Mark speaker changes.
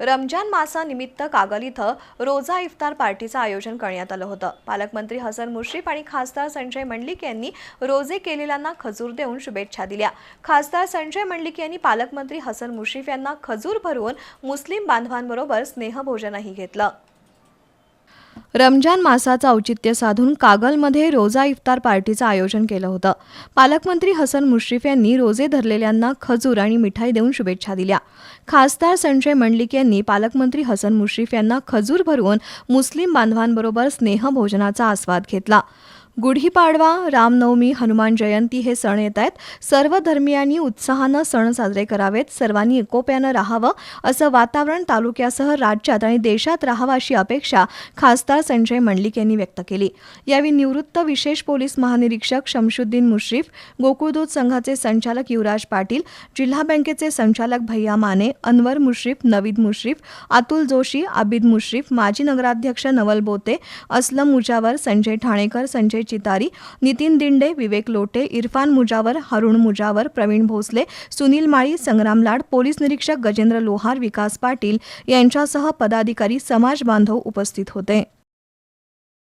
Speaker 1: रमजान मासानिमित्त कागल इथं रोजा इफ्तार पार्टीचं आयोजन करण्यात आलं होतं. पालकमंत्री हसन मुश्रीफ आणि खासदार संजय मंडलिक यांनी रोजे केलेल्यांना खजूर देऊन शुभेच्छा दिल्या. खासदार संजय मंडलिक यांनी पालकमंत्री हसन मुश्रीफ यांना खजूर भरवून मुस्लिम बांधवांबरोबर स्नेहभोजनही घेतलं. रमजान मासाचं औचित्य साधून कागलमध्ये रोजा इफ्तार पार्टीचं आयोजन केलं होतं. पालकमंत्री हसन मुश्रीफ यांनी रोजे धरलेल्यांना खजूर आणि मिठाई देऊन शुभेच्छा दिल्या. खासदार संजय मंडलिक यांनी पालकमंत्री हसन मुश्रीफ यांना खजूर भरवून मुस्लिम बांधवांबरोबर स्नेहभोजनाचा आस्वाद घेतला. गुढीपाडवा रामनवमी हनुमान जयंती हे सण येत आहेत. सर्व धर्मियांनी उत्साहानं सण साजरे करावेत. सर्वांनी एकोप्यानं राहावं असं वातावरण तालुक्यासह राज्यात आणि देशात राहावं अशी अपेक्षा खासदार संजय मंडलिक यांनी व्यक्त केली. यावेळी निवृत्त विशेष पोलीस महानिरीक्षक शमशुद्दीन मुश्रीफ गोकुळदूत संघाचे संचालक युवराज पाटील जिल्हा बँकेचे संचालक भैया माने अनवर मुश्रीफ नवीद मुश्रीफ अतुल जोशी आबिद मुश्रीफ माजी नगराध्यक्ष नवल बोते असलम मुजावर संजय ठाणेकर संजय चितारी नितीन दिंडे विवेक लोटे इरफान मुजावर हरुण मुजावर प्रवीण भोसले सुनील माळी संग्राम लाड पोलीस निरीक्षक गजेंद्र लोहार विकास पाटील यांच्यासह पदाधिकारी समाज बांधव उपस्थित होते.